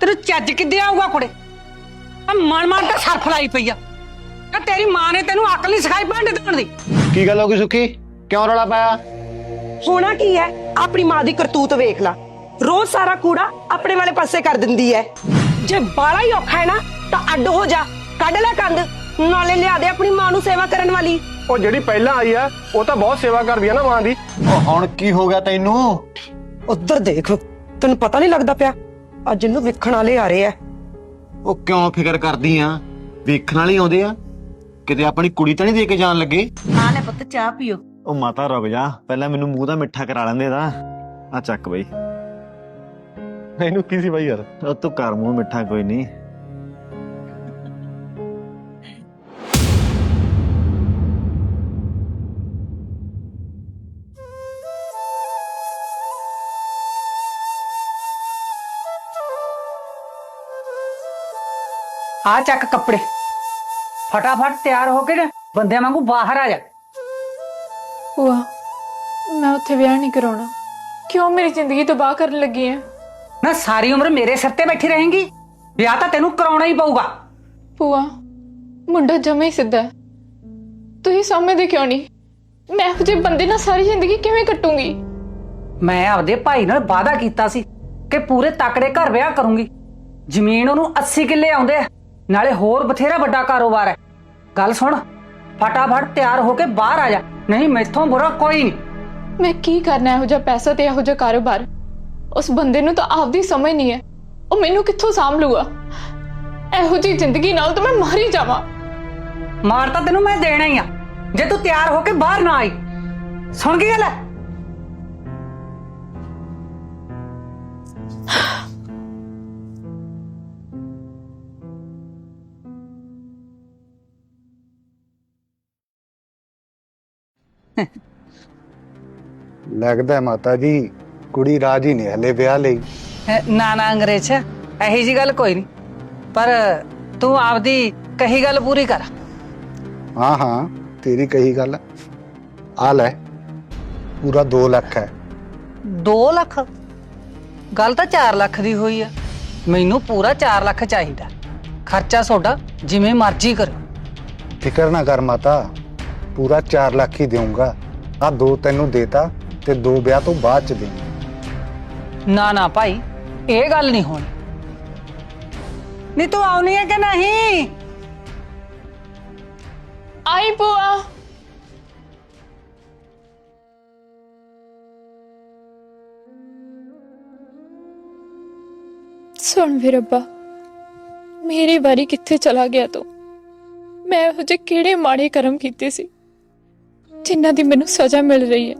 ਤੈਨੂੰ ਚੱਜ ਕਿੱਦੇ ਆਊਗਾ ਕੁੜੇ? ਆ ਮਨ ਮਨ ਤਾਂ ਸਰਫ ਲਾਈ ਪਈ ਆ। ਆ ਤੇਰੀ ਮਾਂ ਨੇ ਤੈਨੂੰ ਅਕਲ ਨਹੀਂ ਸਿਖਾਈ ਭਾਂਡੇ ਧੋਣ ਦੀ। ਕੀ ਗੱਲ ਹੋ ਗਈ ਸੁੱਖੀ? ਕਿਉਂ ਰੌਲਾ ਪਾਇਆ? ਹੋਣਾ ਕੀ ਹੈ? ਆਪਣੀ ਮਾਂ ਦੀ ਕਰਤੂਤ ਵੇਖ ਲਾ। ਰੋਜ਼ ਸਾਰਾ ਕੂੜਾ ਆਪਣੇ ਵਾਲੇ ਪਾਸੇ ਕਰ ਦਿੰਦੀ ਹੈ। ਜੇ ਬਾਲਾ ਹੀ ਔਖਾ ਹੈ ਨਾ ਤਾਂ ਅੱਡ ਹੋ ਜਾ। ਕੱਢ ਲੈ ਕੰਧ। ਨਾਲੇ ਲਿਆ ਦੇ ਆਪਣੀ ਮਾਂ ਨੂੰ ਸੇਵਾ ਕਰਨ ਵਾਲੀ। ਉਹ ਜਿਹੜੀ ਪਹਿਲਾਂ ਆਈ ਆ ਉਹ ਤਾਂ ਬਹੁਤ ਸੇਵਾ ਕਰਦੀ ਆ ਨਾ ਮਾਂ ਦੀ। ਉਹ ਹੁਣ ਕੀ ਹੋ ਗਿਆ ਤੈਨੂੰ? ਉੱਧਰ ਦੇਖ। ਤੈਨੂੰ ਪਤਾ ਨਹੀਂ ਲੱਗਦਾ ਪਿਆ। ਅੱਜ ਇਹਨੂੰ ਵੇਖਣ ਵਾਲੇ ਆ ਰਹੇ ਆ। ਉਹ ਕਿਉਂ ਫਿਕਰ ਕਰਦੀ ਆ? ਵੇਖਣ ਵਾਲੇ ਆਉਂਦੇ ਆ? ਕਿਤੇ ਆਪਣੀ ਕੁੜੀ ਤਾਂ ਨਹੀਂ ਦੇ ਕੇ ਜਾਣ ਲੱਗੇ? ਆ ਲੈ ਪੁੱਤ ਚਾਹ ਪੀਓ। ਉਹ ਮਾਤਾ ਰੁਕ ਜਾ ਪਹਿਲਾਂ ਮੈਨੂੰ ਮੂੰਹ ਦਾ ਮਿੱਠਾ ਕਰਾ ਲੈਂਦੇ ਦਾ ਆ ਚੱਕ ਬਈ। ਇਹਨੂੰ ਕੀ ਸੀ ਬਾਈ ਯਾਰ? ਉਹ ਤੂੰ ਕਰ ਮੂੰਹ ਮਿੱਠਾ ਕੋਈ ਨਹੀਂ। ਆ ਚੱਕ ਕੱਪੜੇ। ਫਟਾਫਟ ਤਿਆਰ ਹੋ ਕੇ ਨਾ ਬੰਦਿਆਂ ਵਾਂਗੂ ਬਾਹਰ ਆ ਜਾ। ਭੂਆ ਮੈਂ ਉੱਥੇ ਵਿਆਹ ਨਹੀਂ ਕਰਾਉਣਾ। ਕਿਉਂ ਮੇਰੀ ਜ਼ਿੰਦਗੀ ਤਬਾਹ ਕਰਨ ਲੱਗੀ ਹੈ ਨਾ ਸਾਰੀ ਉਮਰ ਮੇਰੇ ਸਿਰ ਤੇ ਬੈਠੀ ਰਹੇਂਗੀ। ਵਿਆਹ ਤਾਂ ਤੈਨੂੰ ਕਰਾਉਣਾ ਹੀ ਪਊਗਾ। ਭੂਆ ਮੁੰਡਾ ਜਮਾ ਸਿੱਧਾ ਹੈ। ਤੁਸੀਂ ਸਮਝਦੇ ਕਿਉਂ ਨਹੀਂ? ਮੈਂ ਇਹੋ ਜਿਹੇ ਬੰਦੇ ਨਾਲ ਸਾਰੀ ਜ਼ਿੰਦਗੀ ਕਿਵੇਂ ਕੱਟੂੰਗੀ? ਮੈਂ ਆਪਦੇ ਭਾਈ ਨਾਲ ਵਾਅਦਾ ਕੀਤਾ ਸੀ ਕਿ ਪੂਰੇ ਤਕੜੇ ਘਰ ਵਿਆਹ ਕਰੂੰਗੀ। ਜ਼ਮੀਨ ਉਹਨੂੰ 80 ਕਿੱਲੇ ਆਉਂਦੇ ਆ। ਨਾਲੇ ਹੋਰ ਬਥੇਰਾ ਵੱਡਾ ਕਾਰੋਬਾਰ ਹੈ। ਗੱਲ ਸੁਣ ਫਟਾਫਟ ਤਿਆਰ ਹੋ ਕੇ ਬਾਹਰ ਆ ਜਾ ਨਹੀਂ ਮੈਥੋਂ ਬੁਰਾ ਕੋਈ ਨਹੀਂ। ਮੈਂ ਕੀ ਕਰਨਾ ਇਹੋ ਜਿਹਾ ਪੈਸਾ ਤੇ ਇਹੋ ਜਿਹਾ ਕਾਰੋਬਾਰ? ਉਸ ਬੰਦੇ ਨੂੰ ਤਾਂ ਆਪਦੀ ਸਮਝ ਨਹੀਂ ਹੈ। ਉਹ ਮੈਨੂੰ ਕਿੱਥੋਂ ਸਾਂਭ ਲੂਗਾ ਇਹੋ ਜਿਹੀ ਜ਼ਿੰਦਗੀ ਨਾਲ ਤਾਂ ਮੈਂ ਮਰ ਹੀ ਜਾਵਾਂ। ਮਾਰ ਤਾਂ ਤੈਨੂੰ ਮੈਂ ਦੇਣਾ ਹੀ ਆ ਜੇ ਤੂੰ ਤਿਆਰ ਹੋ ਕੇ ਬਾਹਰ ਨਾ ਆਈ। ਸੁਣ ਕੀ ਗੱਲ ਲੱਗਦਾ ਮਾਤਾ ਜੀ ਕੁੜੀ ਰਾਜੀ ਨਹੀਂ ਹਲੇ ਵਿਆਹ ਲਈ। ਨਾ ਨਾ ਅੰਗਰੇਜ਼ ਇਹੀ ਜੀ ਗੱਲ ਕੋਈ ਨਹੀਂ। ਪਰ ਤੂੰ ਆਪਦੀ ਕਹੀ ਗੱਲ ਪੂਰੀ ਕਰ। ਹਾਂ ਹਾਂ ਤੇਰੀ ਕਹੀ ਗੱਲ। ਆ ਲੈ ਪੂਰਾ 2 ਲੱਖ ਹੈ। 2 ਲੱਖ? ਗੱਲ ਤਾਂ 4 ਲੱਖ ਦੀ ਹੋਈ ਆ। ਮੈਨੂੰ ਪੂਰਾ 4 ਲੱਖ ਚਾਹੀਦਾ। ਖਰਚਾ ਤੁਹਾਡਾ ਜਿਵੇਂ ਮਰਜ਼ੀ ਕਰੋ ਫਿਕਰ ਨਾ ਕਰ ਮਾਤਾ। ਪੂਰਾ 4 ਲੱਖ ਹੀ ਦੇਊਂਗਾ। ਆ ਦੋ ਤੈਨੂੰ ਦੇਤਾ ਤੇ ਦੋ ਵਿਆਹ ਤੋਂ ਬਾਅਦ ਚ ਦੇ ਨਾ ਨਾ ਭਾਈ ਇਹ ਗੱਲ ਨਹੀਂ ਹੋਣੀ। ਨਹੀਂ ਤੂੰ ਆਉਣੀ ਹੈ ਕਿ ਨਹੀਂ? ਆਈ ਭੂਆ। ਸੁਣ ਵੀ ਰੱਬਾ ਮੇਰੀ ਵਾਰੀ ਕਿੱਥੇ ਚਲਾ ਗਿਆ ਤੂੰ? ਮੈਂ ਇਹੋ ਜਿਹੇ ਕਿਹੜੇ ਮਾੜੇ ਕਰਮ ਕੀਤੇ ਸੀ? ਜਿਨ੍ਹਾਂ ਦੀ ਮੈਨੂੰ ਸਜ਼ਾ ਮਿਲ ਰਹੀ ਹੈ।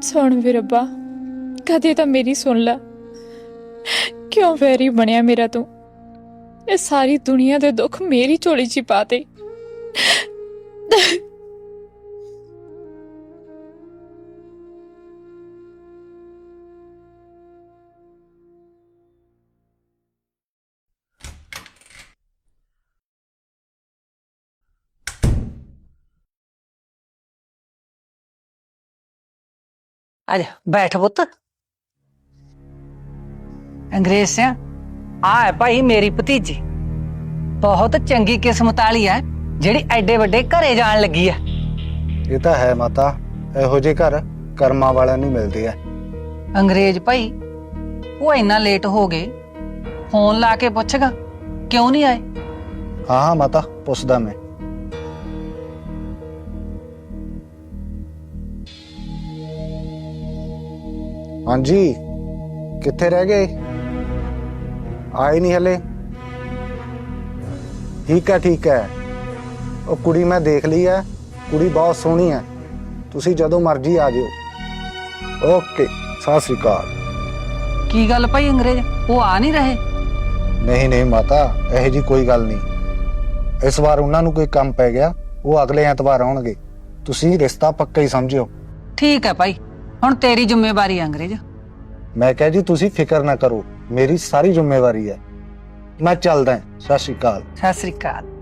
ਸੁਣ ਵੀ ਰੱਬਾ, ਕਦੇ ਤਾਂ ਮੇਰੀ ਸੁਣ ਲੈ। ਕਿਉਂ ਵੈਰੀ ਬਣਿਆ ਮੇਰਾ ਤੂੰ? ਇਹ ਸਾਰੀ ਦੁਨੀਆ ਦੇ ਦੁੱਖ ਮੇਰੀ ਝੋਲੀ 'ਚ ਹੀ ਪਾਤੇ ਆ ਜਾ ਬੈਠ ਪੁੱਤ ਅੰਗਰੇਜ਼ ਸਿਆ ਆ ਹੈ ਭਾਈ ਮੇਰੀ ਭਤੀਜੀ ਬਹੁਤ ਚੰਗੀ ਕਿਸਮਤ ਵਾਲੀ ਹੈ ਜਿਹੜੀ ਐਡੇ ਵੱਡੇ ਘਰੇ ਜਾਣ ਲੱਗੀ ਹੈ ਇਹ ਤਾਂ ਹੈ ਮਾਤਾ ਇਹੋ ਜਿਹੇ ਘਰ ਕਰਮਾਂ ਵਾਲਿਆਂ ਨੂੰ ਮਿਲਦੇ ਆ ਅੰਗਰੇਜ਼ ਭਾਈ ਉਹ ਇੰਨਾ ਲੇਟ ਹੋ ਗਏ ਫੋਨ ਲਾ ਕੇ ਪੁੱਛਗਾ ਕਿਉਂ ਨਹੀਂ ਆਏ ਹਾਂ ਹਾਂ ਮਾਤਾ ਪੁੱਛਦਾ ਮੈਂ ਹਾਂਜੀ। ਕਿੱਥੇ ਰਹਿ ਗਏ? ਆਏ ਨਹੀਂ ਹਲੇ। ਠੀਕ ਹੈ ਠੀਕ ਹੈ। ਉਹ ਕੁੜੀ ਮੈਂ ਦੇਖ ਲਈ ਹੈ। ਕੁੜੀ ਬਹੁਤ ਸੋਹਣੀ ਹੈ। ਤੁਸੀਂ ਜਦੋਂ ਮਰਜ਼ੀ ਆ ਜਿਓ। ਓਕੇ ਸਤਿ ਸ੍ਰੀ ਅਕਾਲ। ਕੀ ਗੱਲ ਭਾਈ ਅੰਗਰੇਜ਼? ਉਹ ਆ ਨਹੀਂ ਰਹੇ? ਨਹੀਂ ਨਹੀਂ ਮਾਤਾ ਇਹੋ ਜੀ ਕੋਈ ਗੱਲ ਨਹੀਂ। ਇਸ ਵਾਰ ਉਹਨਾਂ ਨੂੰ ਕੋਈ ਕੰਮ ਪੈ ਗਿਆ ਉਹ ਅਗਲੇ ਐਤਵਾਰ ਆਉਣਗੇ। ਤੁਸੀਂ ਰਿਸ਼ਤਾ ਪੱਕਾ ਹੀ ਸਮਝਿਓ। ਠੀਕ ਹੈ ਭਾਈ। ਹੁਣ ਤੇਰੀ ਜ਼ਿੰਮੇਵਾਰੀ ਹੈ ਅੰਗਰੇਜ਼। ਮੈਂ ਕਿਹਾ ਜੀ ਤੁਸੀਂ ਫਿਕਰ ਨਾ ਕਰੋ। ਮੇਰੀ ਸਾਰੀ ਜ਼ਿੰਮੇਵਾਰੀ ਹੈ। ਮੈਂ ਚੱਲਦਾ। ਸਤਿ ਸ਼੍ਰੀ ਅਕਾਲ। ਸਤਿ ਸ੍ਰੀ ਅਕਾਲ।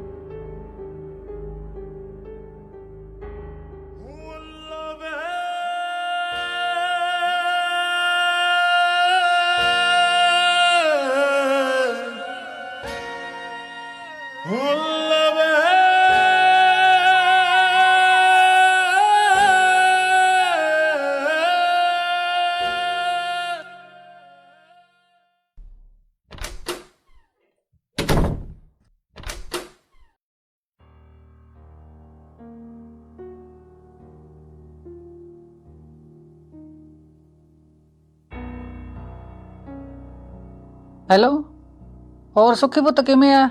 ਹੈਲੋ? ਹੋਰ ਸੁੱਖੀ ਪੁੱਤ ਕਿਵੇਂ ਆ?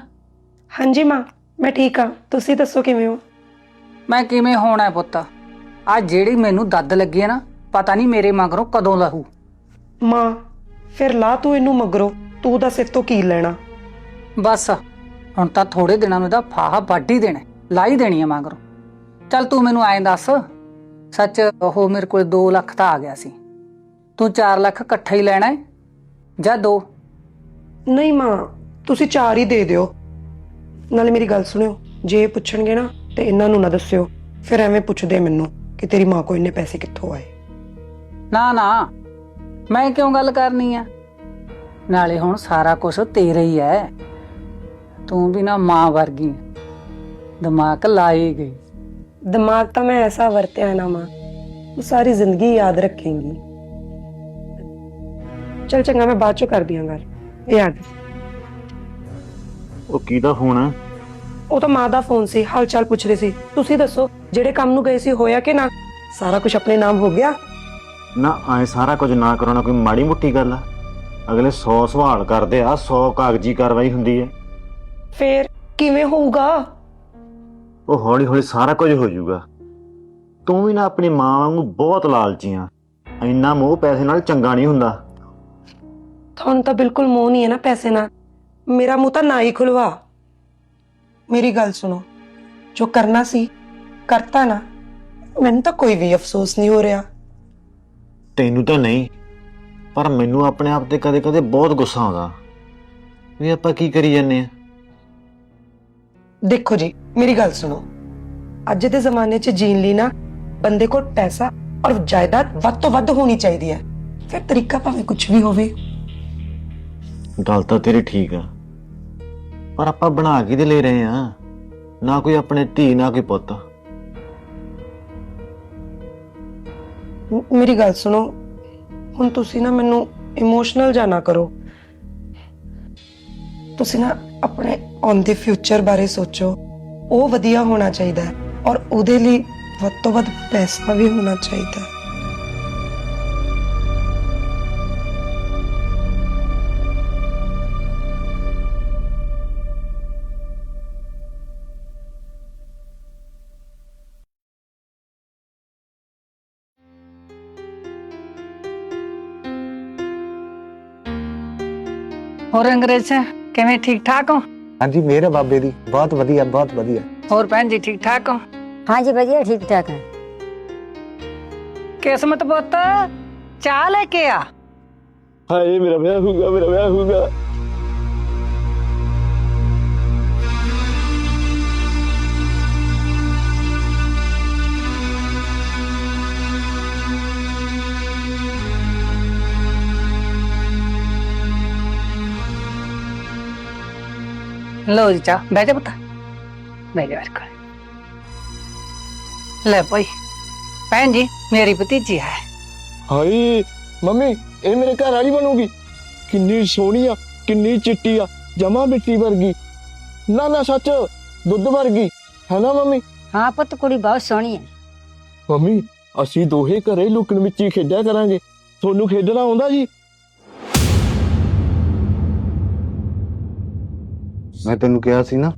ਹਾਂਜੀ ਮਾਂ ਮੈਂ ਠੀਕ ਆ ਤੁਸੀਂ ਦੱਸੋ ਕਿਵੇਂ ਹੋ? ਮੈਂ ਕਿਵੇਂ ਹੋਣਾ ਪੁੱਤ? ਆ ਜਿਹੜੀ ਮੈਨੂੰ ਦੱਦ ਲੱਗੀ ਹੈ ਨਾ ਪਤਾ ਨਹੀਂ ਮੇਰੇ ਮਗਰੋਂ ਕਦੋਂ ਲਹੂ। ਮਾਂ ਫਿਰ ਲਾ ਤੂੰ ਇਹਨੂੰ ਮਗਰੋ। ਤੂੰ ਦੱਸ ਇਹ ਤੋਂ ਕੀ ਲੈਣਾ? ਬਸ ਹੁਣ ਤਾਂ ਥੋੜੇ ਦਿਨਾਂ ਨੂੰ ਇਹਦਾ ਫਾਹਾ ਵੱਢ ਹੀ ਦੇਣਾ ਹੈ, ਲਾ ਹੀ ਦੇਣੀ ਹੈ ਮਗਰੋਂ। ਚੱਲ ਤੂੰ ਮੈਨੂੰ ਐਂ ਦੱਸ ਸੱਚ ਉਹ ਮੇਰੇ ਕੋਲ 2 ਲੱਖ ਤਾਂ ਆ ਗਿਆ ਸੀ। ਤੂੰ 4 ਲੱਖ ਇਕੱਠਾ ਹੀ ਲੈਣਾ ਹੈ ਜਾਂ ਦੋ? ਨਹੀਂ ਮਾਂ ਤੁਸੀਂ ਚਾਰ ਹੀ ਦੇ ਦਿਓ। ਨਾਲੇ ਮੇਰੀ ਗੱਲ ਸੁਣਿਓ ਜੇ ਇਹ ਪੁੱਛਣਗੇ ਨਾ ਤੇ ਇਹਨਾਂ ਨੂੰ ਨਾ ਦੱਸਿਓ। ਫਿਰ ਐਵੇਂ ਪੁੱਛਦੇ ਮੈਨੂੰ ਕਿ ਤੇਰੀ ਮਾਂ ਕੋ ਇੰਨੇ ਪੈਸੇ ਕਿੱਥੋਂ ਆਏ। ਨਾ ਨਾ ਮੈਂ ਕਿਉਂ ਗੱਲ ਕਰਨੀ ਆ? ਨਾਲੇ ਹੁਣ ਸਾਰਾ ਕੁਝ ਤੇਰਾ ਹੀ ਹੈ ਤੂੰ ਵੀ ਨਾ ਮਾਂ ਵਰਗੀ। ਦਿਮਾਗ ਲਾਈ ਗਈ ਦਿਮਾਗ ਤਾਂ ਮੈਂ ਐਸਾ ਵਰਤਿਆ ਨਾ ਮਾਂ ਤੂੰ ਸਾਰੀ ਜ਼ਿੰਦਗੀ ਯਾਦ ਰੱਖੇਂਗੀ। ਚਲ ਚੰਗਾ ਮੈਂ ਬਾਅਦ ਚੋਂ ਕਰਦੀ ਹਾਂ ਗੱਲ। ਯਾਦ ਉਹ ਕਿਹਦਾ ਫੋਨ ਆ? ਉਹ ਤਾਂ ਮਾਂ ਦਾ ਫੋਨ ਸੀ ਹਾਲ ਚਾਲ ਪੁੱਛ ਰਹੀ ਸੀ। ਤੁਸੀਂ ਦੱਸੋ ਜਿਹੜੇ ਕੰਮ ਨੂੰ ਗਏ ਸੀ ਹੋਇਆ ਕਿ ਨਾ? ਸਾਰਾ ਕੁਝ ਆਪਣੇ ਨਾਮ ਹੋ ਗਿਆ? ਨਾ ਐ ਸਾਰਾ ਕੁਝ ਨਾ ਕਰਾਉਣਾ ਕੋਈ ਮਾੜੀ ਮੁੱਟੀ ਗੱਲ ਆ। ਅਗਲੇ 100 ਸਵਾਲ ਕਰਦੇ ਆ 100 ਕਾਗਜ਼ੀ ਕਾਰਵਾਈ ਹੁੰਦੀ ਹੈ ਫੇਰ ਕਿਵੇਂ ਹੋਊਗਾ? ਉਹ ਹੌਲੀ ਹੌਲੀ ਸਾਰਾ ਕੁਝ ਹੋ ਜਾਊਗਾ। ਤੂੰ ਵੀ ਨਾ ਆਪਣੀ ਮਾਂ ਵਾਂਗੂ ਬਹੁਤ ਲਾਲਚੀ ਆ। ਇੰਨਾ ਮੋਹ ਪੈਸੇ ਨਾਲ ਚੰਗਾ ਨਹੀਂ ਹੁੰਦਾ। ਤੁਹਾਨੂੰ ਤਾਂ ਬਿਲਕੁਲ ਮੋਹ ਨਹੀਂ ਹੈ ਨਾ ਪੈਸੇ ਨਾਲ। ਮੇਰਾ ਮੂੰਹ ਤਾਂ ਨਾ ਹੀ ਖੁਲਵਾ। ਮੇਰੀ ਗੱਲ ਸੁਣੋ। ਜੋ ਕਰਨਾ ਸੀ ਕਰਤਾ ਨਾ। ਮੈਨੂੰ ਤਾਂ ਕੋਈ ਵੀ ਅਫਸੋਸ ਨਹੀਂ ਹੋ ਰਿਹਾ। ਤੈਨੂੰ ਤਾਂ ਨਹੀਂ ਪਰ ਮੈਨੂੰ ਆਪਣੇ ਆਪ ਤੇ ਕਦੇ-ਕਦੇ ਬਹੁਤ ਗੁੱਸਾ ਆਉਂਦਾ। ਵੀ ਆਪਾਂ ਕੀ ਕਰੀ ਜੰਨੇ ਆ ਦੇਖੋ ਜੀ ਮੇਰੀ ਗੱਲ ਸੁਣੋ। ਅੱਜ ਦੇ ਜ਼ਮਾਨੇ 'ਚ ਜੀਣ ਲਈ ਨਾ ਬੰਦੇ ਕੋਲ ਪੈਸਾ ਔਰ ਜਾਇਦਾਦ ਵੱਧ ਤੋਂ ਵੱਧ ਹੋਣੀ ਚਾਹੀਦੀ ਹੈ। ਫਿਰ ਤਰੀਕਾ ਭਾਵੇਂ ਕੁਝ ਵੀ ਹੋਵੇ। ਗੱਲ ਤਾਂ ਤੇਰੀ ਠੀਕ ਆ। ਪਰ ਆਪਾਂ ਬਣਾ ਕੇ ਦੇ ਲੈ ਰਹੇ ਆ? ਨਾ ਕੋਈ ਆਪਣੇ ਧੀ, ਨਾ ਕੋਈ ਪੁੱਤ। ਮ- ਮੇਰੀ ਗੱਲ ਸੁਣੋ। ਹੁਣ ਤੁਸੀਂ ਨਾ ਮੈਨੂੰ ਇਮੋਸ਼ਨਲ ਜਾਣਾ ਕਰੋ। ਤੁਸੀਂ ਨਾ ਆਪਣੇ ਔਨ ਦੇ ਫਿਊਚਰ ਬਾਰੇ ਸੋਚੋ। ਉਹ ਵਧੀਆ ਹੋਣਾ ਚਾਹੀਦਾ ਹੈ ਔਰ ਉਹਦੇ ਲਈ ਵੱਧ ਤੋਂ ਵੱਧ ਪੈਸਾ ਵੀ ਹੋਣਾ ਚਾਹੀਦਾ ਹੈ। ਹੋਰ ਅੰਗਰੇਜ਼ ਕਿਵੇਂ ਠੀਕ ਠਾਕ ਹੋ? ਹਾਂਜੀ ਮੇਰੇ ਬਾਬੇ ਦੀ। ਬਹੁਤ ਵਧੀਆ ਬਹੁਤ ਵਧੀਆ। ਹੋਰ ਭੈਣ ਜੀ ਠੀਕ ਠਾਕ ਹੋ? ਹਾਂਜੀ ਵਧੀਆ ਠੀਕ ਠਾਕ ਹੈ ਕਿਸਮਤ ਪੁੱਤ ਚਾਹ ਲੈ ਕੇ ਆ। ਹਾਏ ਮੇਰਾ ਵਿਆਹ ਹੋਊਗਾ ਮੇਰਾ ਵਿਆਹ ਹੋਊਗਾ ਲਓ ਜੀ ਚਾਹ ਬਹਿ ਜਾ ਪੁੱਤ। ਬਹਿ ਜਾ ਵਰਕਾ ਲੈ ਭਾਈ ਭੈਣ ਜੀ ਮੇਰੀ ਭਤੀਜੀ ਹੈ। ਹਾਈ ਮੰਮੀ ਇਹ ਮੇਰੇ ਘਰ ਵਾਲੀ ਬਣੂਗੀ। ਕਿੰਨੀ ਸੋਹਣੀ ਆ ਕਿੰਨੀ ਚਿੱਟੀ ਆ ਜਮਾ ਮਿੱਟੀ ਵਰਗੀ। ਨਾ ਨਾ ਸੱਚ ਦੁੱਧ ਵਰਗੀ ਹੈ ਨਾ ਮੰਮੀ? ਹਾਂ ਪੁੱਤ ਕੁੜੀ ਬਹੁਤ ਸੋਹਣੀ ਹੈ। ਮੰਮੀ ਅਸੀਂ ਦੋਹੇ ਘਰੇ ਲੁਕਣ ਮਿੱਚੀ ਖੇਡਿਆ ਕਰਾਂਗੇ। ਤੁਹਾਨੂੰ ਖੇਡਣਾ ਆਉਂਦਾ ਜੀ? ਮੈਂ ਤੈਨੂੰ ਕਿਹਾ ਸੀ ਨਾ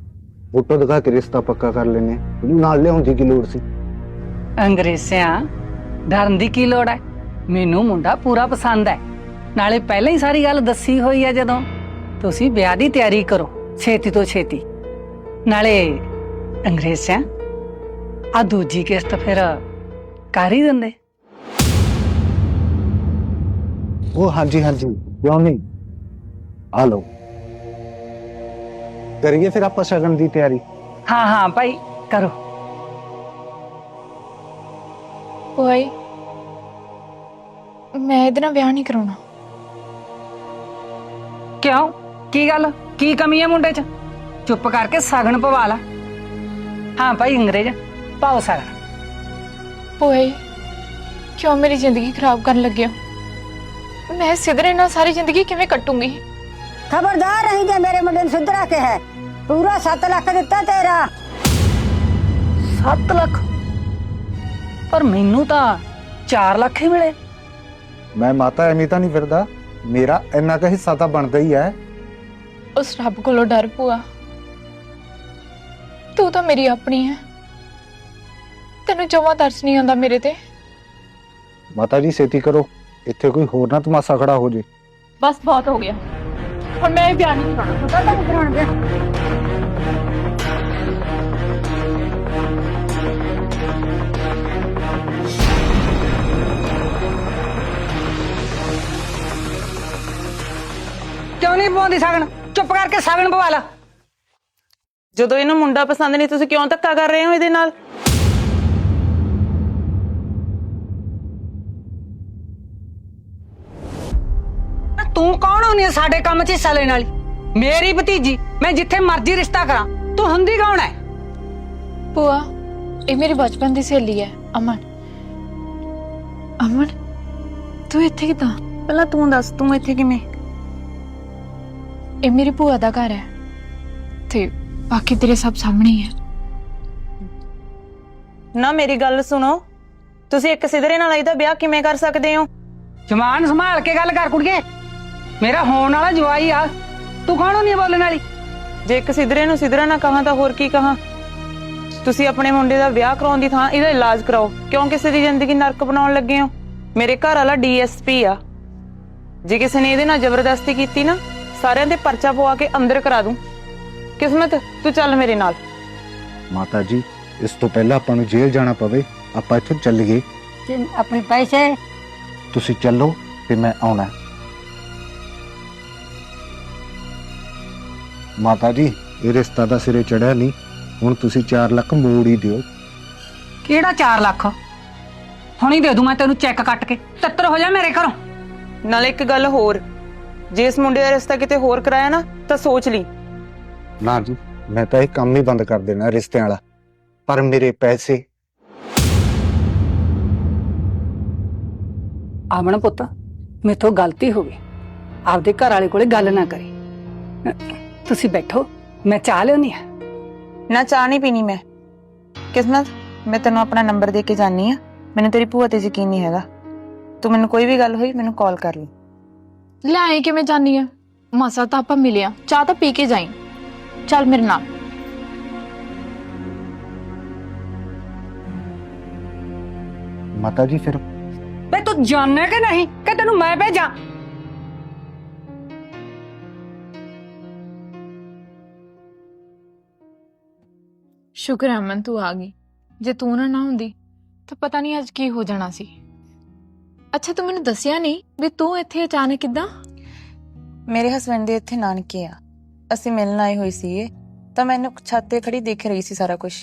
ਫੋਟੋ ਦਿਖਾ ਕੇ ਰਿਸ਼ਤਾ ਪੱਕਾ ਕਰ ਲੈਨੇ ਉਹਨੂੰ ਨਾਲ ਲਿਆਉਣ ਦੀ ਕੀ ਲੋੜ ਸੀ? ਅੰਗਰੇਜ਼ਿਆਂ ਡਰਨ ਦੀ ਕੀ ਲੋੜ ਹੈ? ਮੈਨੂੰ ਮੁੰਡਾ ਪੂਰਾ ਪਸੰਦ ਹੈ। ਨਾਲੇ ਪਹਿਲਾਂ ਹੀ ਸਾਰੀ ਗੱਲ ਦੱਸੀ ਹੋਈ ਹੈ ਜਦੋਂ। ਤੁਸੀਂ ਵਿਆਹ ਦੀ ਤਿਆਰੀ ਕਰੋ ਛੇਤੀ ਤੋਂ ਛੇਤੀ। ਨਾਲੇ ਅੰਗਰੇਜ਼ਿਆਂ ਆ ਦੂਜੀ ਕਿਸ਼ਤ ਫਿਰ ਕਰ ਹੀ ਦਿੰਦੇ। ਉਹ ਹਾਂਜੀ ਹਾਂਜੀ। ਕਿਉਂ ਨਹੀਂ? ਆ ਲਓ। ਕਰੀਏ ਫਿਰ ਆਪਾਂ ਸ਼ਗਨ ਦੀ ਤਿਆਰੀ ਹਾਂ ਹਾਂ ਭਾਈ ਕਰੋ ਓਏ ਮੈਂ ਇਹਦੇ ਨਾਲ ਵਿਆਹ ਨਹੀਂ ਕਰਾਉਣਾ ਕਿਉਂ ਕੀ ਗੱਲ ਕੀ ਕਮੀ ਹੈ ਮੁੰਡੇ 'ਚ ਚੁੱਪ ਕਰਕੇ ਸਗਨ ਪਵਾ ਲਾ ਹਾਂ ਭਾਈ ਅੰਗਰੇਜ਼ ਪਾਓ ਸਗਨ ਓਏ ਕਿਉਂ ਮੇਰੀ ਜ਼ਿੰਦਗੀ ਖਰਾਬ ਕਰਨ ਲੱਗਿਆ ਮੈਂ ਸਿਧਰੇ ਨਾਲ ਸਾਰੀ ਜ਼ਿੰਦਗੀ ਕਿਵੇਂ ਕੱਟੂੰਗੀ खबरदार नहीं जे मेरे मुंडे ਨੂੰ सुधरा के है ਪੂਰਾ 7 ਲੱਖ ਦਿੱਤਾ ਤੇਰਾ। 7 ਲੱਖ? ਪਰ ਮੈਨੂੰ ਤਾਂ 4 ਲੱਖ ਹੀ ਮਿਲੇ। ਮੈਂ ਮਾਤਾ ਐਵੇਂ ਤਾਂ ਨਹੀਂ ਫਿਰਦਾ। ਮੇਰਾ ਇੰਨਾ ਕਾ ਹਿੱਸਾ ਤਾਂ ਬਣਦਾ ਹੀ ਹੈ। ਉਸ ਰੱਬ ਕੋਲੋਂ ਡਰ ਪੂਆ ਤੂੰ ਤਾਂ ਮੇਰੀ ਆਪਣੀ ਹੈ। ਤੈਨੂੰ ਜਮਾ ਤਰਸ ਨਹੀਂ ਆਉਂਦਾ ਮੇਰੇ ਤੇ। ਮਾਤਾ ਜੀ ਛੇਤੀ ਕਰੋ। ਇੱਥੇ ਕੋਈ ਹੋਰ ਨਾ ਤਮਾਸ਼ਾ ਖੜਾ ਹੋ ਜੇ। ਬਸ ਬਹੁਤ ਹੋ ਗਿਆ। ਹੁਣ ਮੈਂ ਇਹ ਬਿਆਨ ਨਹੀਂ ਕਰਾਉਣਾ ਪਤਾ ਤਾਂ ਨਹੀਂ ਕਰਾਉਣਾ ਕਿਉਂ ਨਹੀਂ ਪਵਾਉਂਦੀ ਸਗਣ? ਚੁੱਪ ਕਰਕੇ ਸਗਣ ਪਵਾ ਲਾ। ਜਦੋਂ ਇਹਨੂੰ ਮੁੰਡਾ ਪਸੰਦ ਨਹੀਂ ਤੁਸੀਂ ਕਿਉਂ ਧੱਕਾ ਕਰ ਰਹੇ ਹੋ ਇਹਦੇ ਨਾਲ? ਤੂੰ ਕੌਣ ਹੁੰਨੀ ਆ ਸਾਡੇ ਕੰਮ 'ਚ ਹਿੱਸਾ ਲੈਣ ਵਾਲੀ? ਮੇਰੀ ਭਤੀਜੀ ਮੈਂ ਜਿੱਥੇ ਮਰਜ਼ੀ ਰਿਸ਼ਤਾ ਕਰਾਂ। ਤੂੰ ਹੁੰਦੀ ਕੌਣ ਹੈ ਭੂਆ ਇਹ ਮੇਰੀ ਬਚਪਨ ਦੀ ਸਹੇਲੀ ਹੈ ਅਮਨ। ਅਮਨ ਤੂੰ ਇੱਥੇ ਕਿਦਾਂ? ਪਹਿਲਾਂ ਤੂੰ ਦੱਸ ਤੂੰ ਇੱਥੇ ਕਿਵੇਂ? ਇਹ ਮੇਰੀ ਭੂਆ ਦਾ ਘਰ ਹੈ। ਤੇ ਬਾਕੀ ਤੇਰੇ ਸਭ ਸਾਹਮਣੇ ਹੀ ਹੈ। ਨਾ ਮੇਰੀ ਗੱਲ ਸੁਣੋ। ਤੁਸੀਂ ਇੱਕ ਸਿਧਰੇ ਨਾਲ ਇਹਦਾ ਵਿਆਹ ਕਿਵੇਂ ਕਰ ਸਕਦੇ ਹੋ? ਜਮਾਨ ਸੰਭਾਲ ਕੇ ਗੱਲ ਕਰ ਕੁੜੀਏ। ਮੇਰਾ ਹੋਣ ਵਾਲਾ ਜਵਾਈ ਆ। ਤੂੰ ਕੌਣ ਹੁੰਨੀ ਆ ਬੋਲਣ ਵਾਲੀ? ਜੇ ਇੱਕ ਸਿਧਰੇ ਨੂੰ ਸਿਧਰਾ ਨਾ ਕਹਾਂ ਤਾਂ ਹੋਰ ਕੀ ਕਹਾਂ? ਤੁਸੀਂ ਆਪਣੇ ਮੁੰਡੇ ਦਾ ਵਿਆਹ ਕਰਾਉਣ ਦੀ ਥਾਂ ਇਹਦਾ ਇਲਾਜ ਕਰਾਓ। ਕਿਉਂ ਕਿਸੇ ਦੀ ਜ਼ਿੰਦਗੀ ਨਰਕ ਬਣਾਉਣ ਲੱਗੇ ਹੋ? ਮੇਰੇ ਘਰ ਵਾਲਾ ਡੀਐਸਪੀ ਆ। ਜੇ ਕਿਸੇ ਨੇ ਇਹਦੇ ਨਾਲ ਜ਼ਬਰਦਸਤੀ ਕੀਤੀ ਨਾ ਸਾਰਿਆਂ ਦੇ ਪਰਚਾ ਪਵਾ ਕੇ ਅੰਦਰ ਕਰਾ ਦੂੰ। ਕਿਸਮਤ ਤੂੰ ਚੱਲ ਮੇਰੇ ਨਾਲ। ਮਾਤਾ ਜੀ ਇਸ ਤੋਂ ਪਹਿਲਾਂ ਆਪਾਂ ਨੂੰ ਜੇਲ੍ਹ ਜਾਣਾ ਪਵੇ ਆਪਾਂ ਇੱਥੋਂ ਚੱਲੀਏ। ਤੇ ਆਪਣੇ ਪੈਸੇ। ਤੁਸੀਂ ਚੱਲੋ ਤੇ ਮੈਂ ਆਉਣਾ। ਮਾਤਾ ਜੀ ਇਹ ਰਿਸ਼ਤਾ ਦਾ ਸਿਰੇ ਚੜਿਆ ਨਹੀਂ। ਹੁਣ ਤੁਸੀਂ 4 ਲੱਖ ਮੋੜ ਹੀ ਦਿਓ। ਕਿਹੜਾ 4 ਲੱਖ? ਹੁਣੀ ਦੇ ਦੂੰ ਮੈਂ ਤੈਨੂੰ ਚੈੱਕ ਕੱਟ ਕੇ। ਤੱਤਰ ਹੋ ਜਾ ਮੇਰੇ ਘਰੋਂ। ਨਾਲੇ ਇੱਕ ਗੱਲ ਹੋਰ। ਜੇ ਇਸ ਮੁੰਡੇ ਦਾ ਰਿਸ਼ਤਾ ਕਿਤੇ ਹੋਰ ਕਰਾਇਆ ਨਾ ਤਾਂ ਸੋਚ ਲਈ। ਨਾ ਜੀ ਮੈਂ ਤਾਂ ਇਹ ਕੰਮ ਹੀ ਬੰਦ ਕਰ ਦੇਣਾ ਰਿਸ਼ਤਿਆਂ ਵਾਲਾ। ਪਰ ਮੇਰੇ ਪੈਸੇ। ਆਮਣ ਪੁੱਤ ਮੇਥੋਂ ਗਲਤੀ ਹੋ ਗਈ। ਆਪਦੇ ਘਰ ਵਾਲੇ ਕੋਲੇ ਗੱਲ ਨਾ ਕਰੀ। ਤੁਸੀਂ ਬੈਠੋ ਮੈਂ ਚਾਹ ਲਿਆਉਣੀ ਆ ਨਾ ਚਾਹ ਨਹੀਂ ਪੀਣੀ ਮੈਂ। ਕਿਸਮਤ ਮੈਂ ਤੈਨੂੰ ਆਪਣਾ ਨੰਬਰ ਦੇ ਕੇ ਜਾਨੀ ਆ ਮੈਨੂੰ ਤੇਰੀ ਭੂਆ ਤੇ ਯਕੀਨ ਨਹੀਂ ਹੈਗਾ। ਤੂੰ ਮੈਨੂੰ ਕੋਈ ਵੀ ਗੱਲ ਹੋਈ ਮੈਨੂੰ ਕਾਲ ਕਰ ਲਈ। ਲੈ ਆਈ ਕਿਵੇਂ ਜਾਨੀ ਆ ਮਸਾ ਤਾਂ ਆਪਾਂ ਮਿਲਿਆ ਚਾਹ ਤਾਂ ਪੀ ਕੇ ਜਾਈ। ਚੱਲ ਮੇਰੇ ਨਾਲ। ਮਾਤਾ ਜੀ ਫਿਰ ਬੇ ਤੂੰ ਜਾਣਨਾ ਕਿ ਨਹੀਂ? ਕਿ ਤੈਨੂੰ ਮੈਂ ਭੇਜਾਂ? ਸ਼ੁਕਰ ਹੈ ਅਮਨ ਤੂੰ ਆ ਗਈ। ਜੇ ਤੂੰ ਨਾ ਨਾ ਹੁੰਦੀ ਤਾਂ ਪਤਾ ਨਹੀਂ ਅੱਜ ਕੀ ਹੋ ਜਾਣਾ ਸੀ। ਅੱਛਾ ਤੂੰ ਮੈਨੂੰ ਦੱਸਿਆ ਨਹੀਂ ਵੀ ਤੂੰ ਇੱਥੇ ਅਚਾਨਕ ਕਿੱਦਾਂ? ਮੇਰੇ ਹਸਬੰਡ ਦੇ ਇੱਥੇ ਨਾਨਕੇ ਆ। ਅਸੀਂ ਮਿਲਣ ਆਏ ਹੋਏ ਸੀਗੇ ਤਾਂ ਮੈਨੂੰ ਛੱਤ ਤੇ ਖੜੀ ਦੇਖ ਰਹੀ ਸੀ ਸਾਰਾ ਕੁਝ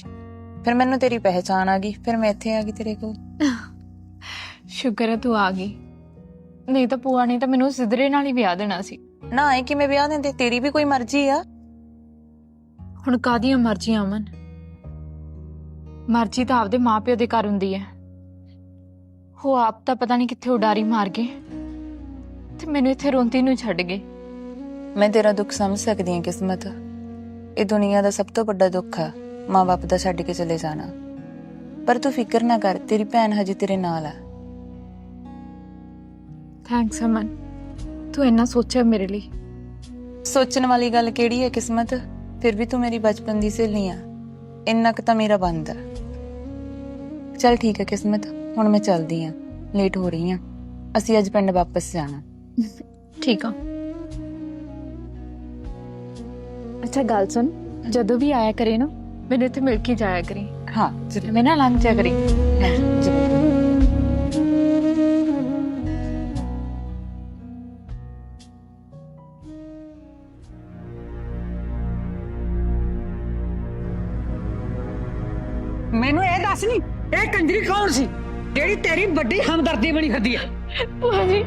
ਫਿਰ ਮੈਨੂੰ ਤੇਰੀ ਪਹਿਚਾਣ ਆ ਗਈ ਫਿਰ ਮੈਂ ਇੱਥੇ ਆ ਗਈ ਤੇਰੇ ਕੋਲ। ਸ਼ੁਕਰ ਹੈ ਤੂੰ ਆ ਗਈ। ਨਹੀਂ ਤਾਂ ਪੂਆ ਨੇ ਤਾਂ ਮੈਨੂੰ ਸਿੱਧਰੇ ਨਾਲ ਹੀ ਵਿਆਹ ਦੇਣਾ ਸੀ। ਨਾ ਐ ਕਿਵੇਂ ਵਿਆਹ ਦਿੰਦੇ? ਤੇਰੀ ਵੀ ਕੋਈ ਮਰਜ਼ੀ ਆ। ਹੁਣ ਕਾਦੀਆਂ ਮਰਜ਼ੀਆਂ ਅਮਨ? ਮਰਜ਼ੀ ਤਾਂ ਆਪਦੇ ਮਾਪਿਓ ਦੇ ਘਰ ਹੁੰਦੀ ਹੈ। ਉਹ ਆਪ ਤਾਂ ਪਤਾ ਨਹੀਂ ਕਿੱਥੇ ਉਡਾਰੀ ਮਾਰ ਗਏ ਤੇ ਮੈਨੂੰ ਇੱਥੇ ਰੋਂਦੀ ਨੂੰ ਛੱਡ ਗਏ। ਮੈਂ ਤੇਰਾ ਦੁੱਖ ਸਮਝ ਸਕਦੀ ਹਾਂ ਕਿਸਮਤ। ਇਹ ਦੁਨੀਆ ਦਾ ਸਭ ਤੋਂ ਵੱਡਾ ਦੁੱਖ ਆ ਮਾਂ-ਬਾਪ ਦਾ ਛੱਡ ਕੇ ਚਲੇ ਜਾਣਾ। ਪਰ ਤੂੰ ਫਿਕਰ ਨਾ ਕਰ ਤੇਰੀ ਭੈਣ ਹਜੇ ਤੇਰੇ ਨਾਲ ਆ। ਥੈਂਕਸ ਅਮਨ। ਤੂੰ ਇੰਨਾ ਸੋਚਿਆ ਮੇਰੇ ਲਈ। ਸੋਚਣ ਵਾਲੀ ਗੱਲ ਕਿਹੜੀ ਹੈ ਕਿਸਮਤ? ਫਿਰ ਵੀ ਤੂੰ ਮੇਰੀ ਬਚਪਨ ਦੀ ਸਹੇਲੀ ਆ। ਇੰਨਾ ਕੁ ਤਾਂ ਮੇਰਾ ਬੰਦ ਆ। ਚਲ ਠੀਕ ਹੈ ਕਿਸਮਤ। ਹੁਣ ਮੈਂ ਚੱਲਦੀ ਆ। ਲੇਟ ਹੋ ਰਹੀ ਆ। ਅਸੀਂ ਅੱਜ ਪਿੰਡ ਵਾਪਸ ਜਾਣਾ। ਠੀਕ ਆ। ਅੱਛਾ ਗੱਲ ਸੁਣ। ਜਦੋਂ ਵੀ ਆਇਆ ਕਰੇ ਨਾ ਮੈਨੂੰ ਇੱਥੇ ਮਿਲ ਕੇ ਜਾਇਆ ਕਰੀ। ਹਾਂ ਜ਼ਰੂਰ। ਮੈਂ ਨਾ ਲੰਘ ਜਾ ਕਰੀ। ਹਾਂ, ਜ਼ਰੂਰ। ਮੈਨੂੰ ਇਹ ਦੱਸ ਨਹੀਂ ਇਹ ਕੰਜਰੀ ਕੌਣ ਸੀ? ਜਿਹੜੀ ਤੇਰੀ ਵੱਡੀ ਹਮਦਰਦੀ ਬਣੀ ਫਿਰਦੀ ਆ। ਭੂਆ ਜੀ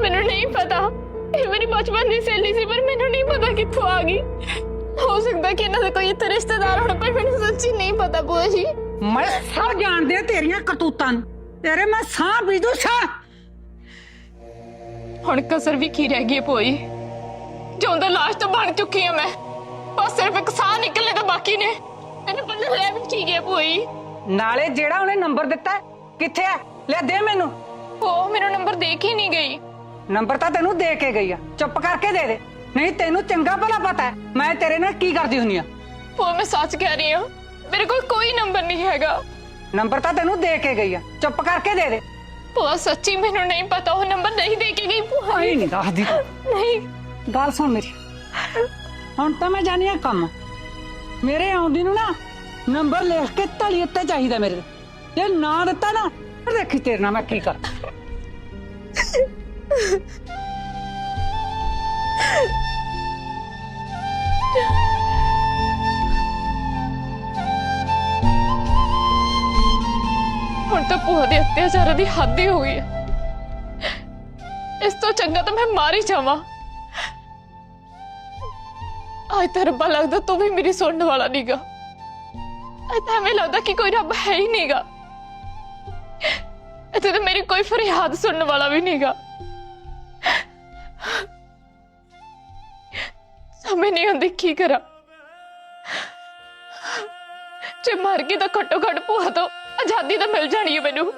ਮੈਨੂੰ ਨਹੀਂ ਪਤਾ। ਇਹ ਮੇਰੀ ਬਚਪਨ ਦੀ ਸਹੇਲੀ ਸੀ ਪਰ ਮੈਨੂੰ ਨਹੀਂ ਪਤਾ ਕਿੱਥੋਂ ਆ ਗਈ। ਹੋ ਸਕਦਾ ਕਿ ਇਹਨਾਂ ਦੇ ਕੋਈ ਇੱਥੇ ਰਿਸ਼ਤੇਦਾਰ ਹੋਣ ਪਰ ਮੈਨੂੰ ਸੱਚੀ ਨਹੀਂ ਪਤਾ ਭੂਆ ਜੀ। ਮੈਂ ਸਭ ਜਾਣਦੇ ਆ ਤੇਰੀਆਂ ਕਰਤੂਤਾਂ ਨੂੰ। ਤੇਰੇ ਮੈਂ ਸਾਹ ਪੀ ਦੂੰ ਸਾਹ। ਹੁਣ ਕਸਰ ਵੀ ਕੀ ਰਹਿ ਗਈ ਜੀ? ਜਿਉਂਦਾ ਲਾਸ਼ ਤਾਂ ਬਣ ਚੁੱਕੀ ਹਾਂ ਮੈਂ। ਬਸ ਸਿਰਫ ਇੱਕ ਸਾਹ ਨਿਕਲਣੇ ਤਾਂ ਬਾਕੀ ਨੇ। ਮੈਨੂੰ ਪਤਾ ਲੈ ਵੀ ਕੀ ਗਿਆ ਜੀ। ਨਾਲੇ ਜਿਹੜਾ ਉਹਨੇ ਨੰਬਰ ਦਿੱਤਾ ਕਿੱਥੇ ਆ ਲੈ ਦੇ ਮੈਨੂੰ। ਉਹ ਮੈਨੂੰ ਨੰਬਰ ਦੇ ਕੇ ਹੀ ਨਹੀਂ ਗਈ। ਨੰਬਰ ਤਾਂ ਤੈਨੂੰ ਦੇ ਕੇ ਗਈ ਆ। ਚੁੱਪ ਕਰਕੇ ਦੇ ਦੇ। ਨਹੀਂ ਤੈਨੂੰ ਚੰਗਾ ਭਲਾ ਪਤਾ ਹੈ ਮੈਂ ਤੇਰੇ ਨਾਲ ਕੀ ਕਰਦੀ ਹੁੰਨੀ ਆ? ਭੂਆ ਮੈਂ ਸੱਚ ਕਹਿ ਰਹੀ ਹਾਂ ਮੇਰੇ ਕੋਲ ਕੋਈ ਨੰਬਰ ਨਹੀਂ ਹੈਗਾ। ਨੰਬਰ ਤਾਂ ਤੈਨੂੰ ਦੇ ਕੇ ਗਈ ਆ। ਚੁੱਪ ਕਰਕੇ ਦੇ ਦੇ। ਭੂਆ ਸੱਚੀ ਮੈਨੂੰ ਨਹੀਂ ਪਤਾ ਉਹ ਨੰਬਰ ਨਹੀਂ ਦੇ ਕੇ ਗਈ ਭੂਆ। ਆਈ ਨਹੀਂ ਦੱਸਦੀ। ਨਹੀਂ। ਗੱਲ ਸੁਣ ਮੇਰੀ। ਹੁਣ ਤਾਂ ਮੈਂ ਜਾਣੀ ਆ ਕੰਮ। ਮੇਰੇ ਆਉਂਦੀ ਨੂੰ ਨਾ ਨੰਬਰ ਲਿਖ ਕੇ ਤਲੀ ਉੱਤੇ ਚਾਹੀਦਾ ਮੇਰੇ ਜੇ ਨਾ ਦਿੱਤਾ ਨਾ ਫਿਰ ਦੇਖੀ ਤੇਰੇ ਨਾਲ ਮੈਂ ਕੀ ਕਰ ਹੁਣ ਤਾਂ ਭੂਆ ਦੇ ਅਤਿਆਚਾਰਾਂ ਦੀ ਹੱਦ ਹੀ ਹੋ ਗਈ ਹੈ ਇਸ ਤੋਂ ਚੰਗਾ ਤਾਂ ਮੈਂ ਮਾਰ ਹੀ ਜਾਵਾਂ ਅੱਜ ਤਾਂ ਰੱਬਾ ਲੱਗਦਾ ਤੂੰ ਵੀ ਮੇਰੀ ਸੁਣਨ ਵਾਲਾ ਨਹੀਂਗਾ ਅੱਜ ਤਾਂ ਐਵੇਂ ਲੱਗਦਾ ਕਿ ਕੋਈ ਰੱਬ ਹੈ ਹੀ ਨਹੀਂਗਾ ਇੱਥੇ ਤਾਂ ਮੇਰੀ ਕੋਈ ਫਰਿਆਦ ਸੁਣਨ ਵਾਲਾ ਵੀ ਨਹੀਂਗਾ ਸਮਝ ਨਹੀਂ ਆਉਂਦੀ, ਕੀ ਕਰਾਂ? ਜੇ ਮਰ ਗਈ ਤਾਂ ਘੱਟੋ ਘੱਟ ਭੂਆ ਤੋਂ ਆਜ਼ਾਦੀ ਤਾਂ ਮਿਲ ਜਾਣੀ ਹੈ ਮੈਨੂੰ।